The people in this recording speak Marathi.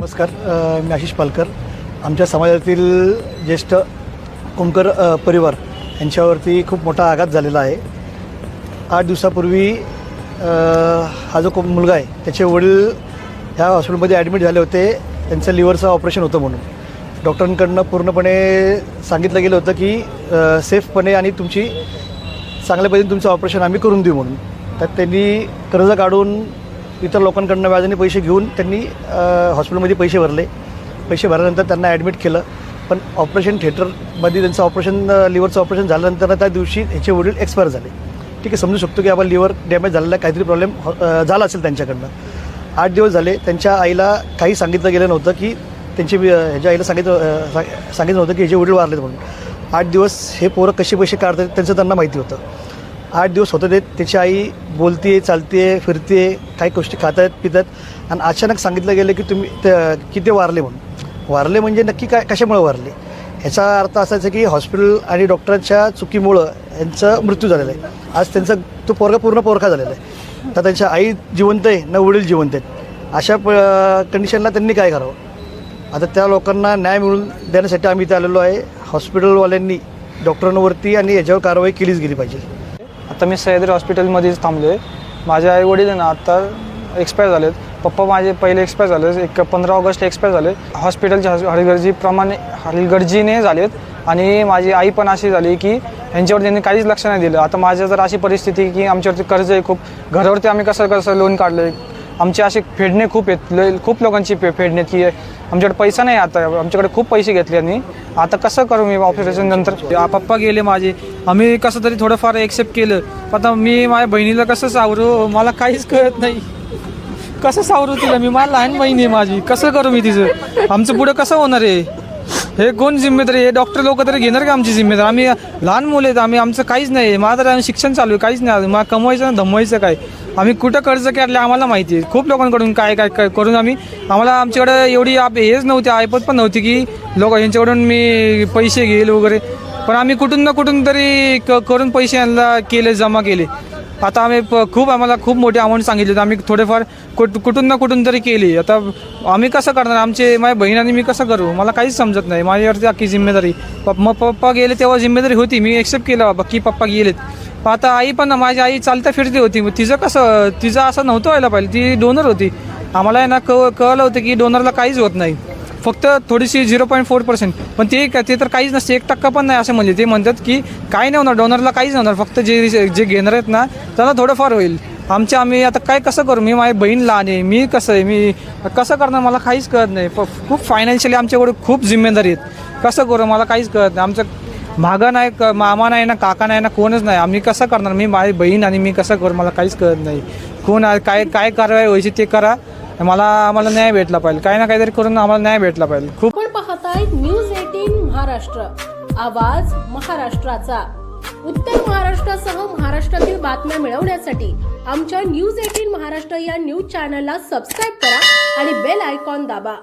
नमस्कार मी आशिष पालकर. आमच्या समाजातील ज्येष्ठ कुंकर परिवार यांच्यावरती खूप मोठा आघात झालेला आहे. आठ दिवसापूर्वी हा जो को- मुलगा आहे त्याचे वडील ह्या हॉस्पिटलमध्ये ॲडमिट झाले होते. त्यांचं लिव्हरचं ऑपरेशन होतं म्हणून. डॉक्टरांकडनं पूर्णपणे सांगितलं गेलं होतं की सेफपणे आणि तुमची चांगल्या पद्धतीने तुमचं ऑपरेशन आम्ही करून देऊ म्हणून. तर त्यांनी कर्ज काढून इतर लोकांकडनं व्याजाने पैसे घेऊन त्यांनी हॉस्पिटलमध्ये पैसे भरले. पैसे भरल्यानंतर त्यांना ॲडमिट केलं. पण ऑपरेशन थिएटरमध्ये त्यांचं ऑपरेशन लिव्हरचं ऑपरेशन झाल्यानंतर त्या दिवशी ह्याचे वडील एक्सपायर झाले. ठीक आहे समजू शकतो की आपण लिव्हर डॅमेज झालेला काहीतरी प्रॉब्लेम झाला असेल त्यांच्याकडनं. आठ दिवस झाले त्यांच्या आईला काही सांगितलं गेलं नव्हतं की त्यांची ह्याच्या आईला सांगितलं सांगितलं नव्हतं की ह्याचे वडील वारलेत म्हणून. आठ दिवस हे पोरं कसे पैसे काढतात त्यांचं त्यांना माहिती होतं. आठ दिवस होत आहेत त्याची आई बोलते चालते फिरते काही गोष्टी खात आहेत पितात. आणि अचानक सांगितलं गेलं की तुम्ही ते- की ते वारले म्हणून. वारले म्हणजे नक्की काय कशामुळे वारले? ह्याचा अर्थ असायचा की हॉस्पिटल आणि डॉक्टरांच्या चुकीमुळं यांचा मृत्यू झालेला आहे. आज त्यांचा तो पोरगा पूर्ण पोरखा झालेला आहे. तर त्यांच्या आई जिवंत आहे न वडील जिवंत आहेत. अशा प कंडिशनला त्यांनी काय करावं? आता त्या लोकांना न्याय मिळून देण्यासाठी आम्ही इथे आलेलो आहे. हॉस्पिटलवाल्यांनी डॉक्टरांवरती आणि याच्यावर कारवाई केलीच गेली पाहिजे. आता मी सह्याद्री हॉस्पिटलमध्येच थांबलो आहे माझे आई वडील आहे ना आता एक्सपायर झालेत. पप्पा माझे पहिले एक्सपायर झाले एक पंधरा ऑगस्टला एक्सपायर झाले. हॉस्पिटलच्या हलगर्जीप्रमाणे हलगर्जीने झालेत. आणि माझी आई पण अशी झाली की यांच्यावर त्यांनी काहीच लक्ष नाही दिलं. आता माझ्या जर अशी परिस्थिती की आमच्यावरती कर्ज आहे खूप घरावरती आम्ही कसं कसं लोन काढलं आहे आमचे असे फेडणे खूप आहेत. खूप लोकांची फे फेडणे की आमच्याकडे पैसा नाही आता. आमच्याकडे खूप पैसे घेतले आणि आता कसं करू मी ऑफिस नंतर? पप्पा गेले माझे. आम्ही कसं तरी थोडंफार एक्सेप्ट केलं. आता मी माझ्या बहिणीला कसं सावरू? मला काहीच कळत नाही. कसं सावरू तिला? मी मला लहान बहीण आहे माझी. कसं करू मी तिचं? आमचं पुढं कसं होणार आहे? हे कोण जिम्मेदारी हे डॉक्टर लोक तरी घेणार का आमची जिम्मेदारी? आम्ही लहान मुले आहेत. आम्ही आमचं काहीच नाही. माझं तर आम्ही शिक्षण चालू आहे. काहीच नाही. मला कमवायचं ना धमवायचं काय? आम्ही कुठं कर्ज काढले आम्हाला माहिती आहे. खूप लोकांकडून काय काय काय करून आम्ही आम्हाला आमच्याकडे एवढी आप हेच नव्हती ऐपत पण नव्हती की लोक यांच्याकडून मी पैसे घेईल वगैरे. पण आम्ही कुठून ना कुठून तरी क करून पैसे यांना केले जमा केले. आता आम्ही प खूप आम्हाला खूप मोठी अमाऊंट सांगितली. तर आम्ही थोडेफार कुठ कुठून ना कुठून तरी केली. आता आम्ही कसं करणार? आमचे माझ्या बहीण आणि मी कसं करू? मला काहीच समजत नाही. माझ्यावरती अख्खी जिम्मेदारी. पप मग पप्पा गेले तेव्हा जिम्मेदारी होती. मी एक्सेप्ट केलं बाबा की पप्पा गेलेत. आता आई पण माझी आई चालता फिरती होती. मग तिचं कसं तिचं असं नव्हतं व्हायला पाहिजे. ती डोनर होती. आम्हाला आहे ना कळ कळलं होतं की डोनरला काहीच होत नाही. फक्त थोडीशी झिरो पॉईंट फोर पर्सेंट पण ते ते तर काहीच नसते. एक टक्का पण नाही असं म्हणजे ते म्हणतात की काही नाही होणार डोनरला काहीच नाही होणार. फक्त जे जे घेणार आहेत ना त्यांना थोडंफार होईल. आमच्या आम्ही आता काय कसं करू? मी माझी बहीण लहान आहे. मी कसं आहे? मी कसं करणार? मला काहीच कळत नाही. प- खूप फायनान्शियली आमच्याकडे खूप जिम्मेदारी आहेत. कसं करू? मला काहीच कळत नाही. आमचं मागा नाही क- मामा नाही ना काका नाही ना कोणच नाही. आम्ही कसं करणार? मी माझी बहीण आणि मी कसं करू? मला काहीच कळत नाही. कोण काय काय कारवाई व्हायची ते करा. मला आम्हाला न्याय भेटला पाहिजे. काही ना काहीतरी करून आम्हाला न्याय भेटला पाहिजे. खूप पण पाहताय न्यूज एटीन महाराष्ट्र. आवाज महाराष्ट्राचा. उत्तर महाराष्ट्रासह महाराष्ट्रातील बातम्या मिळवण्यासाठी आमच्या न्यूज एटीन महाराष्ट्र या न्यूज चॅनलला सबस्क्राईब करा आणि बेल आयकॉन दाबा.